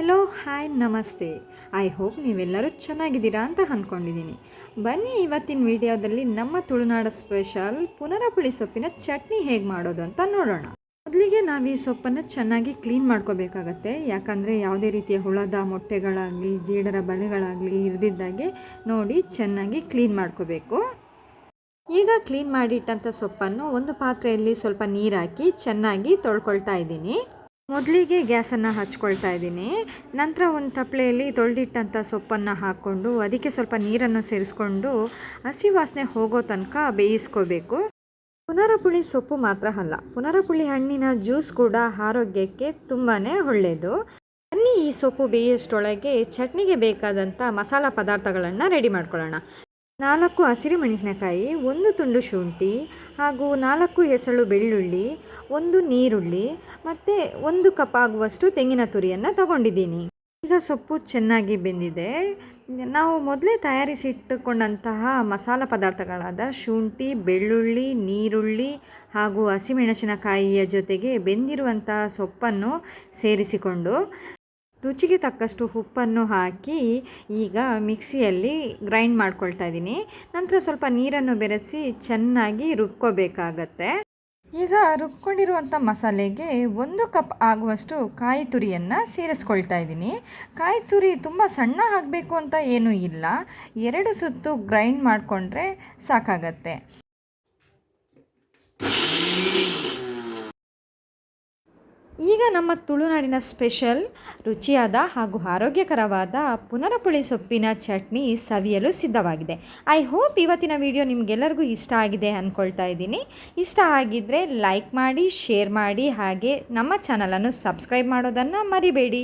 Hello, hi, ನಮಸ್ತೆ. I hope ನೀವೆಲ್ಲರೂ ಚೆನ್ನಾಗಿದ್ದೀರಾ ಅಂತ ಅಂದ್ಕೊಂಡಿದ್ದೀನಿ ಬನ್ನಿ ಇವತ್ತಿನ ವಿಡಿಯೋದಲ್ಲಿ ನಮ್ಮ ತುಳುನಾಡ ಸ್ಪೆಷಲ್ ಪುನರಪುಳಿ ಸೊಪ್ಪಿನ ಚಟ್ನಿ ಹೇಗೆ ಮಾಡೋದು ಅಂತ ನೋಡೋಣ. ಮೊದಲಿಗೆ ನಾವು ಈ ಸೊಪ್ಪನ್ನು ಚೆನ್ನಾಗಿ ಕ್ಲೀನ್ ಮಾಡ್ಕೋಬೇಕಾಗತ್ತೆ. ಯಾಕಂದರೆ ಯಾವುದೇ ರೀತಿಯ ಹುಳದ ಮೊಟ್ಟೆಗಳಾಗಲಿ, ಜೀಡರ ಬಲೆಗಳಾಗಲಿ ಇರದಿದ್ದಾಗೆ ನೋಡಿ ಚೆನ್ನಾಗಿ ಕ್ಲೀನ್ ಮಾಡ್ಕೋಬೇಕು. ಈಗ ಕ್ಲೀನ್ ಮಾಡಿಟ್ಟಂಥ ಸೊಪ್ಪನ್ನು ಒಂದು ಪಾತ್ರೆಯಲ್ಲಿ ಸ್ವಲ್ಪ ನೀರಾಕಿ ಚೆನ್ನಾಗಿ ತೊಳ್ಕೊಳ್ತಾ ಇದ್ದೀನಿ. ಮೊದಲಿಗೆ ಗ್ಯಾಸನ್ನು ಹಚ್ಕೊಳ್ತಾ ಇದ್ದೀನಿ. ನಂತರ ಒಂದು ತಪ್ಪಲೆಯಲ್ಲಿ ತೊಳೆದಿಟ್ಟಂಥ ಸೊಪ್ಪನ್ನು ಹಾಕ್ಕೊಂಡು ಅದಕ್ಕೆ ಸ್ವಲ್ಪ ನೀರನ್ನು ಸೇರಿಸ್ಕೊಂಡು ಹಸಿ ವಾಸನೆ ಹೋಗೋ ತನಕ ಬೇಯಿಸ್ಕೋಬೇಕು. ಪುನರಪುಳಿ ಸೊಪ್ಪು ಮಾತ್ರ ಅಲ್ಲ, ಪುನರಪುಳಿ ಹಣ್ಣಿನ ಜ್ಯೂಸ್ ಕೂಡ ಆರೋಗ್ಯಕ್ಕೆ ತುಂಬಾ ಒಳ್ಳೆಯದು ಬನ್ನಿ ಈ ಸೊಪ್ಪು ಬೇಯೋಷ್ಟೊಳಗೆ ಚಟ್ನಿಗೆ ಬೇಕಾದಂಥ ಮಸಾಲ ಪದಾರ್ಥಗಳನ್ನು ರೆಡಿ ಮಾಡ್ಕೊಳ್ಳೋಣ. ನಾಲ್ಕು ಹಸಿರು ಮೆಣಸಿನಕಾಯಿ, ಒಂದು ತುಂಡು ಶುಂಠಿ ಹಾಗೂ ನಾಲ್ಕು ಹೆಸಳು ಬೆಳ್ಳುಳ್ಳಿ, ಒಂದು ನೀರುಳ್ಳಿ ಮತ್ತು ಒಂದು ಕಪ್ ಆಗುವಷ್ಟು ತೆಂಗಿನ ತುರಿಯನ್ನು ತಗೊಂಡಿದ್ದೀನಿ. ಈಗ ಸೊಪ್ಪು ಚೆನ್ನಾಗಿ ಬೆಂದಿದೆ. ನಾವು ಮೊದಲೇ ತಯಾರಿಸಿ ಇಟ್ಟುಕೊಂಡಂತಹ ಮಸಾಲ ಪದಾರ್ಥಗಳಾದ ಶುಂಠಿ, ಬೆಳ್ಳುಳ್ಳಿ, ನೀರುಳ್ಳಿ ಹಾಗೂ ಹಸಿಮೆಣಸಿನಕಾಯಿಯ ಜೊತೆಗೆ ಬೆಂದಿರುವಂತಹ ಸೊಪ್ಪನ್ನು ಸೇರಿಸಿಕೊಂಡು ರುಚಿಗೆ ತಕ್ಕಷ್ಟು ಉಪ್ಪನ್ನು ಹಾಕಿ ಈಗ ಮಿಕ್ಸಿಯಲ್ಲಿ ಗ್ರೈಂಡ್ ಮಾಡ್ಕೊಳ್ತಾ ಇದ್ದೀನಿ. ನಂತರ ಸ್ವಲ್ಪ ನೀರನ್ನು ಬೆರೆಸಿ ಚೆನ್ನಾಗಿ ರುಬ್ಕೋಬೇಕಾಗತ್ತೆ. ಈಗ ರುಬ್ಕೊಂಡಿರುವಂಥ ಮಸಾಲೆಗೆ ಒಂದು ಕಪ್ ಆಗುವಷ್ಟು ಕಾಯಿ ತುರಿಯನ್ನು ಸೇರಿಸ್ಕೊಳ್ತಾ ಇದ್ದೀನಿ. ಕಾಯಿ ತುರಿ ತುಂಬ ಸಣ್ಣ ಆಗಬೇಕು ಅಂತ ಏನೂ ಇಲ್ಲ. ಎರಡು ಸುತ್ತು ಗ್ರೈಂಡ್ ಮಾಡಿಕೊಂಡ್ರೆ ಸಾಕಾಗತ್ತೆ. ಈಗ ನಮ್ಮ ತುಳುನಾಡಿನ ಸ್ಪೆಷಲ್, ರುಚಿಯಾದ ಹಾಗೂ ಆರೋಗ್ಯಕರವಾದ ಪುನರಪುಳಿ ಸೊಪ್ಪಿನ ಚಟ್ನಿ ಸವಿಯಲು ಸಿದ್ಧವಾಗಿದೆ. ಐ ಹೋಪ್ ಇವತ್ತಿನ ವಿಡಿಯೋ ನಿಮಗೆಲ್ಲರಿಗೂ ಇಷ್ಟ ಆಗಿದೆ ಅಂದ್ಕೊಳ್ತಾ ಇದ್ದೀನಿ. ಇಷ್ಟ ಆಗಿದ್ದರೆ ಲೈಕ್ ಮಾಡಿ ಶೇರ್ ಮಾಡಿ, ಹಾಗೆ ನಮ್ಮ ಚಾನಲನ್ನು ಸಬ್ಸ್ಕ್ರೈಬ್ ಮಾಡೋದನ್ನು ಮರಿಬೇಡಿ.